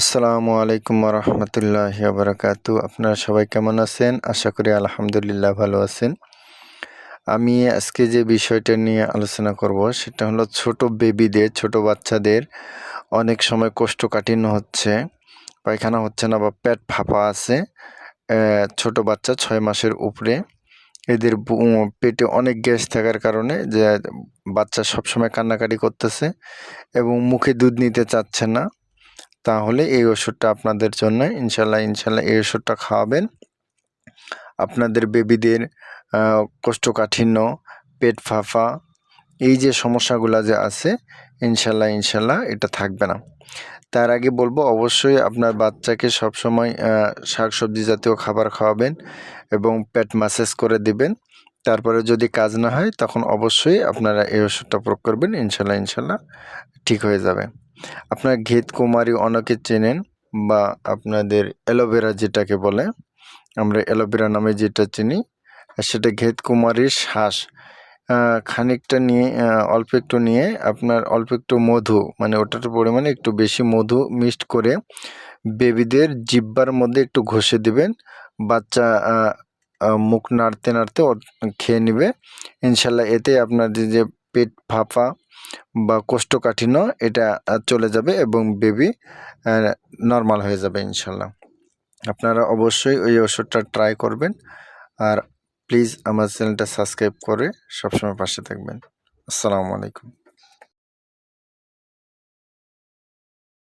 আসসালামু আলাইকুম রহমতুল্লাহ বারাকাতু আপনারা সবাই কেমন আছেন? আশা করি আলহামদুলিল্লাহ ভালো আছেন। আমি আজকে যে বিষয়টা নিয়ে আলোচনা করব, সেটা হলো ছোট বেবিদের, ছোট বাচ্চাদের অনেক সময় কোষ্ঠকাঠিন্য হচ্ছে, পায়খানা হচ্ছে না বা পেট ফাঁপা আছে ছোট বাচ্চা ছয় মাসের উপরে। এদের পেটে অনেক গ্যাস থাকার কারণে যে বাচ্চা সবসময় কান্নাকাটি করতেছে এবং মুখে দুধ নিতে চাচ্ছে না। তাহলে এই ওষুধটা আপনাদের জন্য, ইনশাল্লাহ ইনশাল্লাহ এই ওষুধটা খাওয়াবেন। আপনাদের বেবিদের কোষ্ঠকাঠিন্য, পেট ফাঁপা এই যে সমস্যাগুলো যে আছে, ইনশাল্লাহ ইনশাল্লাহ এটা থাকবে না। তার আগে বলব, অবশ্যই আপনার বাচ্চাকে সবসময় শাক সবজি জাতীয় খাবার খাওয়াবেন এবং পেট ম্যাসেজ করে দিবেন। তারপরে যদি কাজ না হয়, তখন অবশ্যই আপনারা এই ওষুধটা প্রয়োগ করবেন, ইনশাল্লাহ ইনশাল্লাহ, ঠিক হয়ে যাবে। আপনার ঘেত কুমারী অনেকে চেনেন বা আপনাদের অ্যালোভেরা যেটাকে বলে, আমরা অ্যালোভেরা নামে যেটা চিনি, সেটা ঘেত কুমারীর শ্বাস। খানিকটা নিয়ে অল্প একটু নিয়ে আপনার অল্প একটু মধু মানে ওটার পরিমাণে একটু বেশি মধু মিক্সড করে বেবিদের জিব্বার মধ্যে একটু ঘষে দিবেন। বাচ্চা মুখ নাড়তে নাড়তে খেয়ে নেবে। ইনশাল্লাহ এতে আপনার যে যে পেট ফাঁপা বা কোষ্ঠকাঠিন্য এটা চলে যাবে এবং বেবি নর্মাল হয়ে যাবে ইনশাল্লাহ। আপনারা অবশ্যই ওই ওষুধটা ট্রাই করবেন আর প্লিজ আমার চ্যানেলটা সাবস্ক্রাইব করে সবসময় পাশে থাকবেন। আসসালামু আলাইকুম।